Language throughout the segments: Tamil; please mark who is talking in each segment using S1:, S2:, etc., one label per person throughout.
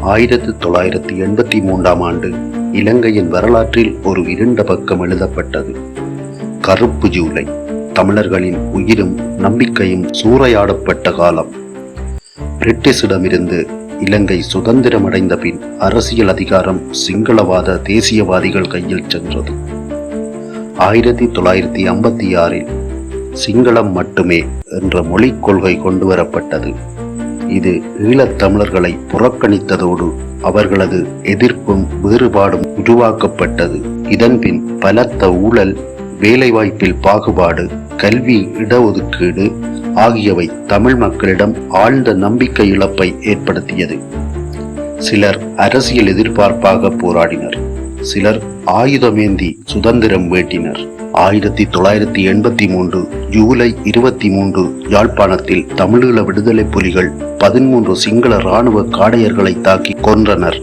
S1: ஆயிரத்து தொள்ளாயிரத்தி எண்பத்தி மூன்றாம் ஆண்டு இலங்கையின் வரலாற்றில் ஒரு இருண்ட பக்கம் எழுதப்பட்டது. கருப்பு ஜூலை தமிழர்களின் உயிரும் நம்பிக்கையும் சூறையாடப்பட்ட காலம். பிரிட்டிஷிடமிருந்து இலங்கை சுதந்திரமடைந்த பின் அரசியல் அதிகாரம் சிங்களவாத தேசியவாதிகள் கையில் சென்றது. ஆயிரத்தி தொள்ளாயிரத்தி ஐம்பத்தி ஆறில் சிங்களம் மட்டுமே என்ற மொழிக் கொள்கை கொண்டு வரப்பட்டது இது ஈழத்தமிழர்களை புறக்கணித்ததோடு அவர்களது எதிர்ப்பும் வேறுபாடும் உருவாக்கப்பட்டது. இதன்பின் பலத்த ஊழல் வேலைவாய்ப்பில் பாகுபாடு கல்வி இடஒதுக்கீடு ஆகியவை தமிழ் மக்களிடம் ஆழ்ந்த நம்பிக்கை இழப்பை ஏற்படுத்தியது. சிலர் அரசியல் எதிர்பார்ப்பாக போராடினர். சிலர் ஆயுதமேந்தி சுதந்திரம் வேட்டினர் ஆயிரத்தி தொள்ளாயிரத்தி எண்பத்தி மூன்று ஜூலை இருபத்தி மூன்று யாழ்ப்பாணத்தில் தமிழீழ விடுதலை புலிகள் பதிமூன்று சிங்கள இராணுவ காடையர்களை தாக்கி கொன்றனர்.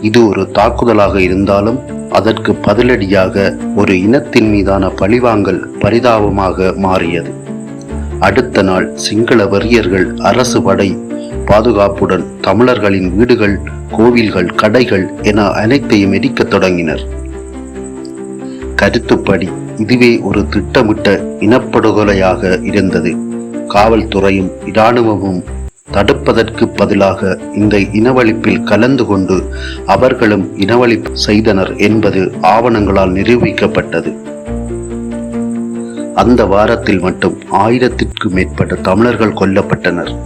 S1: இது ஒரு தாக்குதலாக இருந்தாலும் அதற்கு பதிலடியாக ஒரு இனத்தின் மீதான பழிவாங்கல் பரிதாபமாக மாறியது. அடுத்த நாள் சிங்கள வெறியர்கள் அரசு படை பாதுகாப்புடன் தமிழர்களின் வீடுகள் கோவில்கள் கடைகள் என அனைத்தையும் எரிக்கத் தொடங்கினர். கருத்துப்படி இதுவே ஒரு திட்டமிட்ட இனப்படுகொலையாக இருந்தது. காவல்துறையும் இராணுவமும் தடுப்பதற்கு பதிலாக இந்த இனவழிப்பில் கலந்து கொண்டு அவர்களும் இனவழிப்பு செய்தனர் என்பது ஆவணங்களால் நிரூபிக்கப்பட்டது. அந்த வாரத்தில் மட்டும் ஆயிரத்திற்கும் மேற்பட்ட தமிழர்கள் கொல்லப்பட்டனர்.